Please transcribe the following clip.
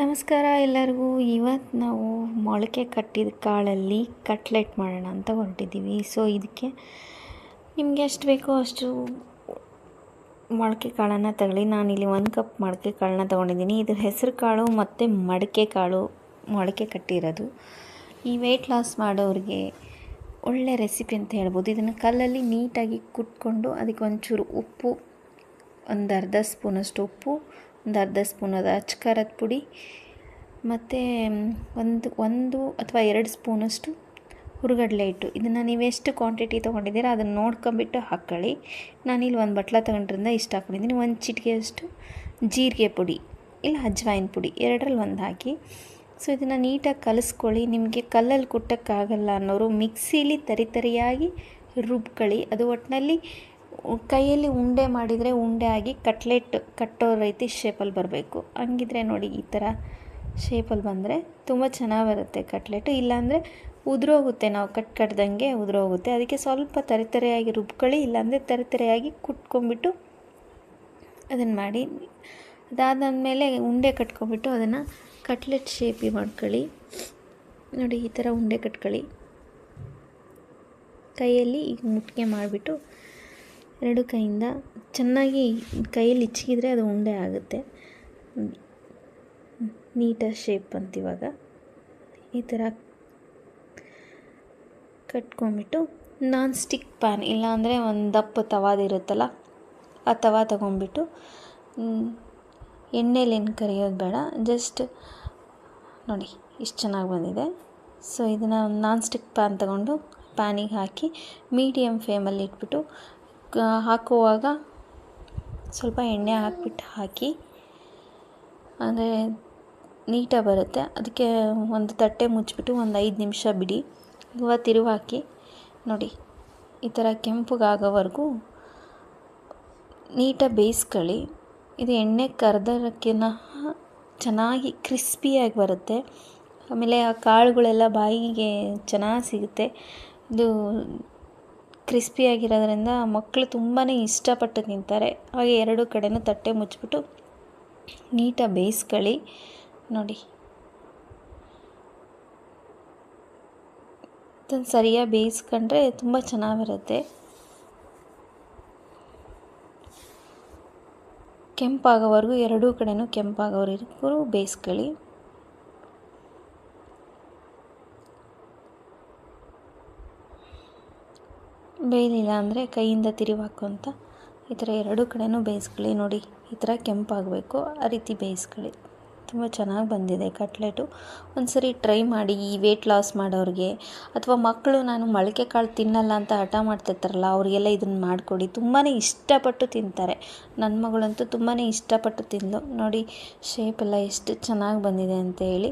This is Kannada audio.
ನಮಸ್ಕಾರ ಎಲ್ಲರಿಗೂ. ಇವತ್ತು ನಾವು ಮೊಳಕೆ ಕಟ್ಟಿದ ಕಾಳಲ್ಲಿ ಕಟ್ಲೆಟ್ ಮಾಡೋಣ ಅಂತ ಹೊರಟಿದ್ದೀವಿ ಸೊ ಇದಕ್ಕೆ ನಿಮಗೆ ಎಷ್ಟು ಬೇಕೋ ಅಷ್ಟು ಮೊಳಕೆ ಕಾಳನ್ನು ತಗೊಳ್ಳಿ. ನಾನಿಲ್ಲಿ ಒಂದು ಕಪ್ ಮೊಳಕೆ ಕಾಳನ್ನ ತೊಗೊಂಡಿದ್ದೀನಿ. ಇದು ಹೆಸರು ಕಾಳು ಮತ್ತು ಮಡಕೆ ಕಾಳು ಮೊಳಕೆ ಕಟ್ಟಿರೋದು. ಈ ವೆಯ್ಟ್ ಲಾಸ್ ಮಾಡೋರಿಗೆ ಒಳ್ಳೆ ರೆಸಿಪಿ ಅಂತ ಹೇಳ್ಬೋದು. ಇದನ್ನು ಕಲ್ಲಲ್ಲಿ ನೀಟಾಗಿ ಕುಟ್ಕೊಂಡು ಅದಕ್ಕೆ ಒಂಚೂರು ಉಪ್ಪು, ಒಂದು ಅರ್ಧ ಸ್ಪೂನಷ್ಟು ಉಪ್ಪು ಒಂದು ಅರ್ಧ ಸ್ಪೂನ್ ಅದು ಅಚ್ಕಾರದ ಪುಡಿ, ಮತ್ತು ಒಂದು ಒಂದು ಅಥವಾ ಎರಡು ಸ್ಪೂನಷ್ಟು ಹುರುಗಡಲೆ ಹಿಟ್ಟು. ಇದನ್ನು ನೀವು ಎಷ್ಟು ಕ್ವಾಂಟಿಟಿ ತೊಗೊಂಡಿದ್ದೀರ ಅದನ್ನು ನೋಡ್ಕೊಂಬಿಟ್ಟು ಹಾಕ್ಕೊಳ್ಳಿ ನಾನಿಲ್ಲಿ ಒಂದು ಬಟ್ಲ ತೊಗೊಂಡ್ರಿಂದ ಇಷ್ಟು ಹಾಕೊಂಡಿದ್ದೀನಿ ಒಂದು ಚಿಟಿಕೆಯಷ್ಟು ಜೀರಿಗೆ ಪುಡಿ ಇಲ್ಲ ಅಜ್ವಾಯಿನ ಪುಡಿ ಎರಡರಲ್ಲಿ ಒಂದು ಹಾಕಿ. ಸೊ ಇದನ್ನು ನೀಟಾಗಿ ಕಲಿಸ್ಕೊಳ್ಳಿ. ನಿಮಗೆ ಕಲ್ಲಲ್ಲಿ ಕುಟ್ಟೋಕ್ಕಾಗಲ್ಲ ಅನ್ನೋರು ಮಿಕ್ಸಿಲಿ ತರಿತರಿಯಾಗಿ ರುಬ್ಕೊಳ್ಳಿ. ಅದು ಒಟ್ಟಿನಲ್ಲಿ ಕೈಯಲ್ಲಿ ಉಂಡೆ ಮಾಡಿದರೆ ಉಂಡೆ ಆಗಿ ಕಟ್ಲೆಟ್ ಕಟ್ಟೋ ರೀತಿ ಶೇಪಲ್ಲಿ ಬರಬೇಕು. ಹಂಗಿದ್ರೆ ನೋಡಿ ಈ ಥರ ಶೇಪಲ್ಲಿ ಬಂದರೆ ತುಂಬ ಚೆನ್ನಾಗಿ ಬರುತ್ತೆ ಕಟ್ಲೆಟು. ಇಲ್ಲಾಂದರೆ ಉದುರೋಗುತ್ತೆ, ನಾವು ಕಟ್ ಕಟ್ದಂಗೆ ಉದುರೋಗುತ್ತೆ. ಅದಕ್ಕೆ ಸ್ವಲ್ಪ ತರಿ ತರಿಯಾಗಿ ರುಬ್ಕೊಳ್ಳಿ, ಇಲ್ಲಾಂದರೆ ತರಿ ತರಿಯಾಗಿ ಕುಟ್ಕೊಂಬಿಟ್ಟು ಅದನ್ನು ಮಾಡಿ, ಅದಾದಮೇಲೆ ಉಂಡೆ ಕಟ್ಕೊಂಬಿಟ್ಟು ಅದನ್ನು ಕಟ್ಲೆಟ್ ಶೇಪಿ ಮಾಡ್ಕೊಳ್ಳಿ. ನೋಡಿ ಈ ಥರ ಉಂಡೆ ಕಟ್ಕೊಳ್ಳಿ. ಕೈಯಲ್ಲಿ ಈಗ ಮುಟ್ಟಿಗೆ ಮಾಡಿಬಿಟ್ಟು ಎರಡು ಕೈಯಿಂದ ಚೆನ್ನಾಗಿ ಕೈಯಲ್ಲಿ ಇಚ್ಚಿದ್ರೆ ಅದು ಉಂಡೆ ಆಗುತ್ತೆ. ನೀಟಾಗಿ ಶೇಪ್ ಇವಾಗ. ಈ ಥರ ಕಟ್ಕೊಂಬಿಟ್ಟು ನಾನ್ ಸ್ಟಿಕ್ ಪ್ಯಾನ್ ಇಲ್ಲಾಂದರೆ ಒಂದು ದಪ್ಪ ತವಾದಿರುತ್ತಲ್ಲ ಆ ತವಾ ತೊಗೊಂಬಿಟ್ಟು ಎಣ್ಣೆಲೇನು ಕರಿಯೋದು ಬೇಡ. ಜಸ್ಟ್ ನೋಡಿ, ಇಷ್ಟು ಚೆನ್ನಾಗಿ ಬಂದಿದೆ. ಸೊ ಇದನ್ನು ನಾನ್ ಸ್ಟಿಕ್ ಪ್ಯಾನ್ ತಗೊಂಡು ಪ್ಯಾನಿಗೆ ಹಾಕಿ ಮೀಡಿಯಮ್ ಫ್ಲೇಮಲ್ಲಿ ಇಟ್ಬಿಟ್ಟು ಹಾಕುವಾಗ ಸ್ವಲ್ಪ ಎಣ್ಣೆ ಹಾಕ್ಬಿಟ್ಟು ಹಾಕಿ, ಅಂದರೆ ನೀಟಾಗಿ ಬರುತ್ತೆ. ಅದಕ್ಕೆ ಒಂದು ತಟ್ಟೆ ಮುಚ್ಚಿಬಿಟ್ಟು ಒಂದು ಐದು ನಿಮಿಷ ಬಿಡಿ. ಇವಾಗ ತಿರುವು ಹಾಕಿ, ನೋಡಿ, ಈ ಥರ ಕೆಂಪಗಾಗೋವರೆಗೂ ನೀಟಾಗಿ ಬೇಯಿಸ್ಕೊಳ್ಳಿ. ಇದು ಎಣ್ಣೆ ಕರೆದಕ್ಕಿಂತ ಚೆನ್ನಾಗಿ ಕ್ರಿಸ್ಪಿಯಾಗಿ ಬರುತ್ತೆ. ಆಮೇಲೆ ಆ ಕಾಳುಗಳೆಲ್ಲ ಬಾಯಿಗೆ ಚೆನ್ನಾಗಿ ಸಿಗುತ್ತೆ. ಇದು ಕ್ರಿಸ್ಪಿಯಾಗಿರೋದ್ರಿಂದ ಮಕ್ಕಳು ತುಂಬಾ ಇಷ್ಟಪಟ್ಟು ತಿಂತಾರೆ. ಹಾಗೆ ಎರಡು ಕಡೆಯೂ ತಟ್ಟೆ ಮುಚ್ಚಿಬಿಟ್ಟು ನೀಟಾಗಿ ಬೇಯಿಸ್ಕೊಳ್ಳಿ. ನೋಡಿ. ಅದನ್ನು ಸರಿಯಾಗಿ ಬೇಯಿಸ್ಕೊಂಡ್ರೆ ತುಂಬ ಚೆನ್ನಾಗಿರುತ್ತೆ. ಕೆಂಪಾಗೋವರೆಗೂ ಎರಡೂ ಕಡೆಯೂ ಕೆಂಪಾಗೋವರೆಗೂ ಬೇಯಿಸ್ಕೊಳ್ಳಿ. ಬೇಯಲಿಲ್ಲ ಅಂದರೆ ಕೈಯಿಂದ ತಿರುವು ಅಂತ ಈ ಥರ ಎರಡೂ ಕಡೆಯೂ ಬೇಯಿಸ್ಕೊಳ್ಳಿ. ನೋಡಿ, ಈ ಥರ ಕೆಂಪಾಗಬೇಕು, ಆ ರೀತಿ ಬೇಯಿಸ್ಕೊಳ್ಳಿ. ತುಂಬ ಚೆನ್ನಾಗಿ ಬಂದಿದೆ ಕಟ್ಲೆಟು. ಒಂದು ಸರಿ ಟ್ರೈ ಮಾಡಿ, ಈ ವೇಟ್ ಲಾಸ್ ಮಾಡೋರಿಗೆ. ಅಥವಾ ಮಕ್ಕಳು ನಾನು ಮೊಳಕೆ ಕಾಳು ತಿನ್ನಲ್ಲ ಅಂತ ಹಠ ಮಾಡ್ತಿರ್ತಾರಲ್ಲ, ಅವರಿಗೆಲ್ಲ ಇದನ್ನು ಮಾಡಿಕೊಡಿ. ತುಂಬಾ ಇಷ್ಟಪಟ್ಟು ತಿಂತಾರೆ. ನನ್ನ ಮಗಳಂತೂ ತುಂಬಾ ಇಷ್ಟಪಟ್ಟು ತಿಂದಳು ನೋಡಿ ಶೇಪೆಲ್ಲ ಎಷ್ಟು ಚೆನ್ನಾಗಿ ಬಂದಿದೆ ಅಂತ ಹೇಳಿ.